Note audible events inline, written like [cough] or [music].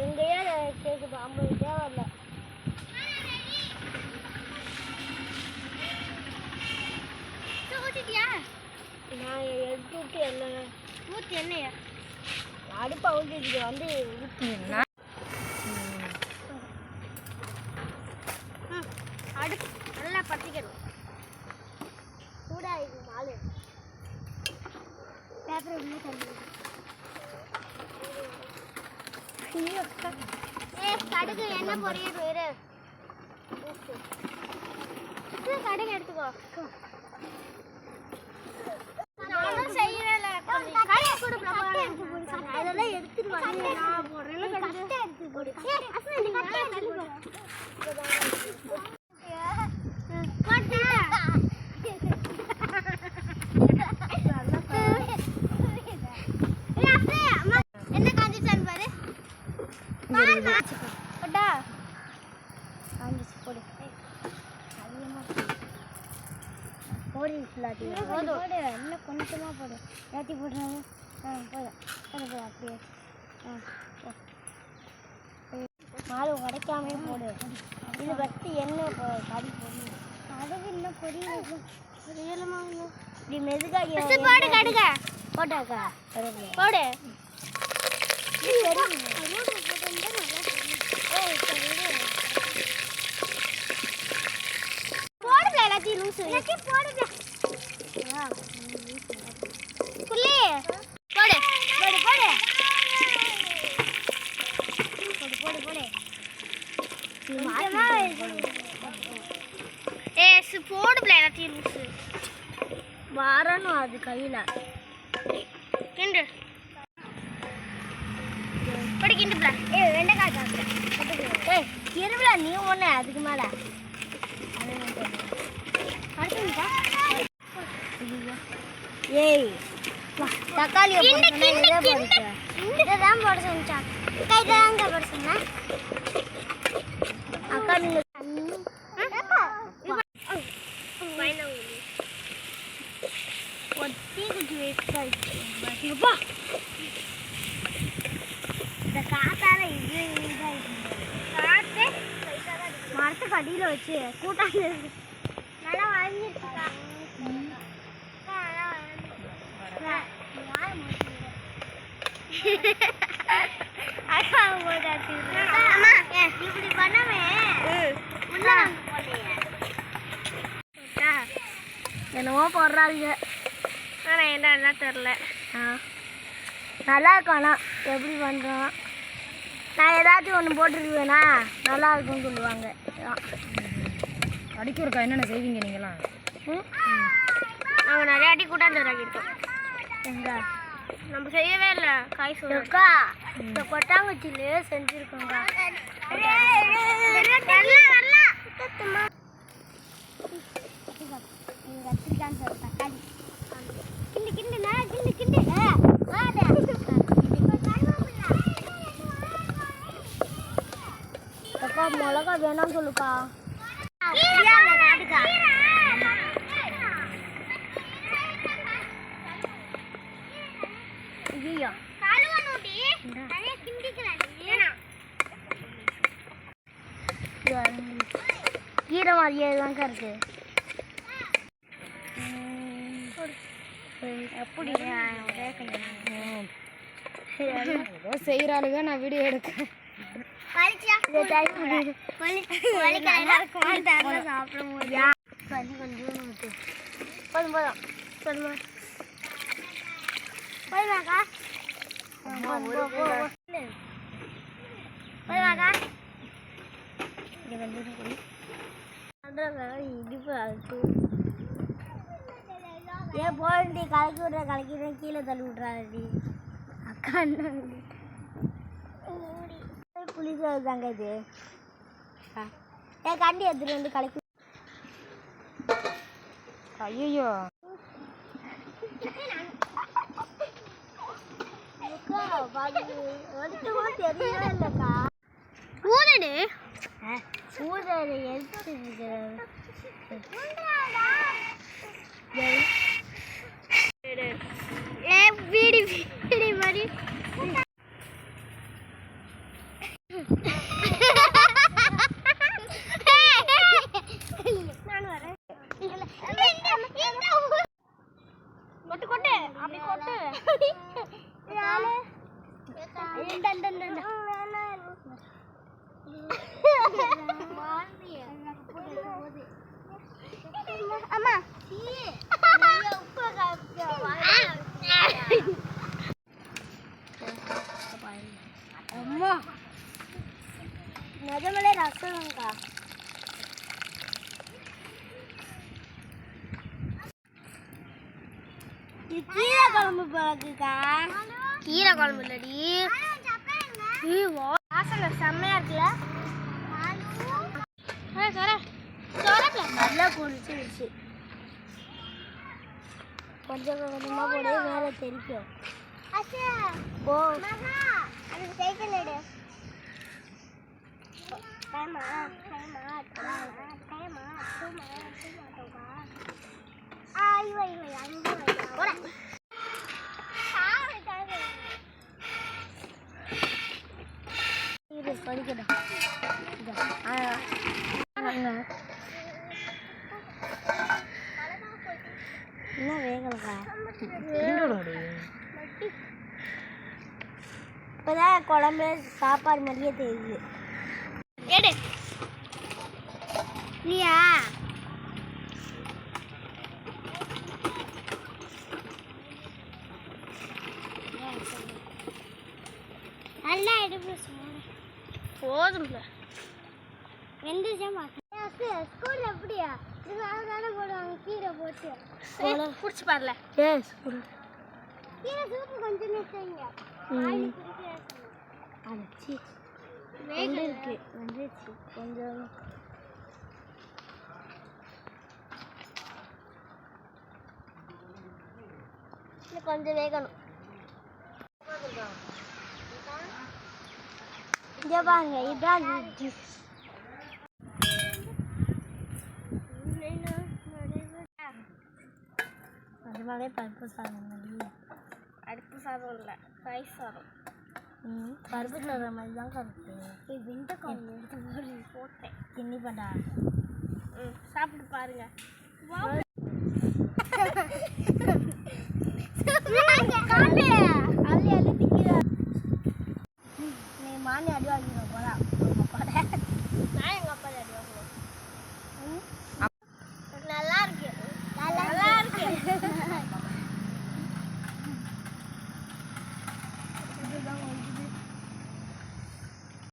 எங்கேயோ கேட்குது ஐம்பது தேவையில்ல ஊற்றிட்டியா நான் எடுத்து விட்டு என்ன ஊற்றி என்னையா அடுப்பை ஊற்றிட்டு வந்து ஊற்றி அடுப்பு நல்லா பற்றிக்கணும் சூடாயிடும் மாலு பேப்பர் உள்ள தண்ணி கடுகு என்ன பொரியல் வேறு கடுகு எடுத்துக்கோ நானும் செய்யறேன்ல. கடுகு கொடு. அதெல்லாம் எடுத்துட்டு. நான் கடுகு எடுத்துட்டு போ. என்ன காஞ்சிச்சான்னு பாரு பாருமா போட்டா காஞ்சிச்சு போடு போடு இல்லாட்டி போடு போடு இன்னும் கொஞ்சமாக போடு ஏற்றி போடுறாங்க ஆ போதும் போடு போடு அப்படியே ஆ மாவு உடைக்காமே போடு இது வச்சு எண்ணெய் கறி பொடி கடுகு இன்னும் பொரியலமா இப்படி மெதுகாக போடு கடுக போட்டாக்கா போடு போடுங்க எல்லாத்தையும் லூசு போடுங்க. புள்ளி. போடு போடு போடு. போடு போடு போடு. ஏ சு போடுப்ல எல்லாத்தையும் வரணும் அது கையில். கிண்டு. படி கிண்டுப்ல. ஏ வெண்டைக்காய் ஏய் இருபல நீ ஒன்று அதுக்கு மேலே. ஏய் தக்காளி இதான் போட சொன்னா கை தான் போட சொன்னா அக்கா நீங்க மரத்துக்கு அடியில் வச்சு கூட்டாங்க நல்லா வளைஞ்சிருக்கா அக்கா போதாச்சு இப்படி [laughs] பண்ணவே என்னமோ போடுறாங்க ஆனால் என்ன எல்லாம் தெரில ஆ. நல்லா இருக்கும் ஆனால் எப்படி பண்ணுறோம் நான் ஏதாச்சும் ஒன்று போட்டுருவேனா நல்லா இருக்கும்னு சொல்லுவாங்க. அடிக்கிறக்கா என்னென்ன செய்வீங்க நீங்களாம் நாங்கள் நிறைய அடி கூட்டாந்து இறக்கிட்டோம் எங்க? நம்ம செய்யவே இல்லை. காய் சொல்லுக்கா இந்த கொட்டாங்குச்சிலே செஞ்சுருக்கோங்க தக்காளி கிண்டு கிண்டு நான் கிண்டு கிண்டு அக்கா மிளகா வேணாம்னு சொல்லுக்கா ஐயோ கீரை மாதிரியே தாங்க இருக்கு. எப்படி ஏதோ செய்கிறாளுங்க நான் வீடியோ எடுக்க போதும் போதும். போதுமா இது வந்து இடிப்பு அழைச்சு ஏன் போண்டி கலக்கி விட்ற கலக்கி விட்ற கீழே தள்ளி விட்றாடி அக்கா என்ன புளிசோறு தாங்க இது. ஏன் கண்டி எடுத்துட்டு வந்து கலக்கி ஐயோ தெரியவே இல்லைக்கா எடுத்து வீடு வீடு மாதிரி. இந்த இந்த இந்த இந்த அம்மா அம்மா நிஜமலே ரசம்க்கா இது கீரை குழம்பு பிறகுக்கா கீரை குழம்பு இல்லடி வாசனை செம்மையா இருக்குல்ல? நல்லா குடிச்சிருச்சு கொஞ்சம் கொஞ்சமா போடு வேற தெரிக்கும் ஓ சைக்கிள் எடு. டைமா டைமா டைமா டைமா ஆ இவ இவ அஞ்சு போட இது படிக்கட்டும் இது. ஆ அங்க. இன்னும் வேகலக்கா இப்போதான் குழம்பு சாப்பாடு மாதிரியே தெரியுது. எடு. இல்லையா நல்லா எடுப்பு போதும்ல. வெந்துச்சா ஸ்கூல்ல எப்படியா? இது தானே போடுவாங்க கீரை போட்டு. குடிச்சு பாருல. எஸ் கீரை சூப்பு கொஞ்சம் நிறுத்துங்க அடிச்சு வெந்திருக்கு வெந்துச்சு கொஞ்சம். கொஞ்சம் வேகணும். இங்க பாருங்க இதுதான் ஜூஸ் அதனாலே பருப்பு சாதம் பருப்பு சாதம் இல்லை காய் சாதம் ம் பருப்பு சாதம் மாதிரி தான் கருப்பு வெந்த குழம்பு எடுத்து போட்டு போட்டேன் தின்னி பண்ணா ம் சாப்பிட்டு பாருங்க நீ Mana?